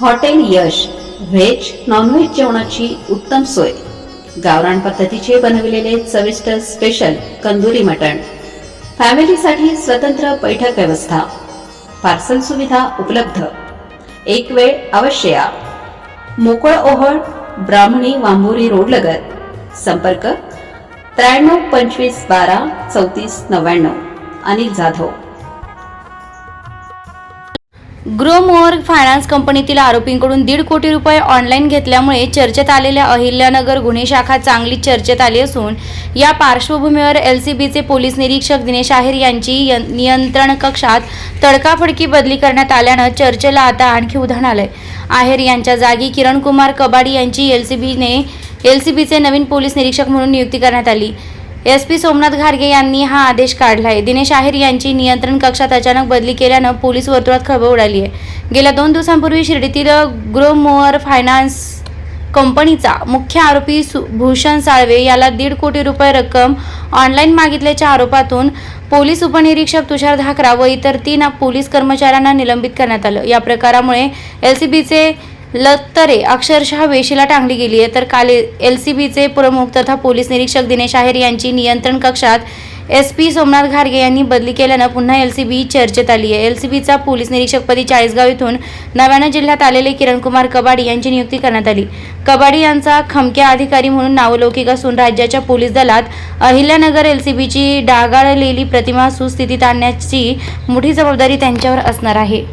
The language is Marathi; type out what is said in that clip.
हॉटेल यश व्हेज नॉनव्हेज जेवणाची उत्तम सोय. गावरान पद्धतीचे बनविलेले चविष्ट स्पेशल कंदुरी मटण. फॅमिलीसाठी स्वतंत्र बैठक व्यवस्था. पार्सल सुविधा उपलब्ध. एक वेळ अवश्य या. मोकळ ओहळ ब्राह्मणी वांबोरी रोड लगत. संपर्क त्र्याण्णव पंचवीस बारा चौतीस नव्याण्णव. अनिल जाधव. ग्रोमोअर फायनान्स कंपनीतील आरोपींकडून दीड कोटी रुपये ऑनलाईन घेतल्यामुळे चर्चेत आलेल्या अहिल्यानगर गुन्हे शाखा चांगली चर्चेत आली असून या पार्श्वभूमीवर एल सी बीचे पोलीस निरीक्षक दिनेश आहेर यांची नियंत्रण कक्षात तडकाफडकी बदली करण्यात आल्यानं चर्चेला आता आणखी उधाण आलंय. आहेर यांच्या जागी किरण कुमार कबाडी यांची एल सी बीने एल सी बीचे नवीन पोलीस निरीक्षक म्हणून नियुक्ती करण्यात आली. एस पी सोमनाथ घारगे यांनी हा आदेश काढला आहे दिनेश आहेर यांची नियंत्रण कक्षात अचानक बदली केल्यानं पोलीस वर्तुळात खळबळ उडाली आहे. गेल्या दोन दिवसांपूर्वी शिर्डीतील ग्रोमोअर फायनान्स कंपनीचा मुख्य आरोपी सु- भूषण साळवे याला दीड कोटी रुपये रक्कम ऑनलाईन मागितल्याच्या आरोपातून पोलीस उपनिरीक्षक तुषार धाकरा व इतर तीन पोलीस कर्मचाऱ्यांना निलंबित करण्यात आलं. या प्रकारामुळे एल सी बीचे लत्तरे अक्षरशः वेशीला टांगली गेली आहे तर काल एल सी बीचे प्रमुख तथा पोलीस निरीक्षक दिनेश आहेर यांची नियंत्रण कक्षात एस पी सोमनाथ घारगे यांनी बदली केल्यानं पुन्हा एल सी बी चर्चेत आली आहे एल सी बीचा पोलीस निरीक्षकपदी चाळीसगाव इथून नव्यानं जिल्ह्यात आलेले किरणकुमार कबाडी यांची नियुक्ती करण्यात आली. कबाडी यांचा खमक्या अधिकारी म्हणून नावलौकिक असून राज्याच्या पोलीस दलात अहिल्यानगर एल सी बीची डागाळलेली प्रतिमा सुस्थितीत आणण्याची मोठी जबाबदारी त्यांच्यावर असणार आहे.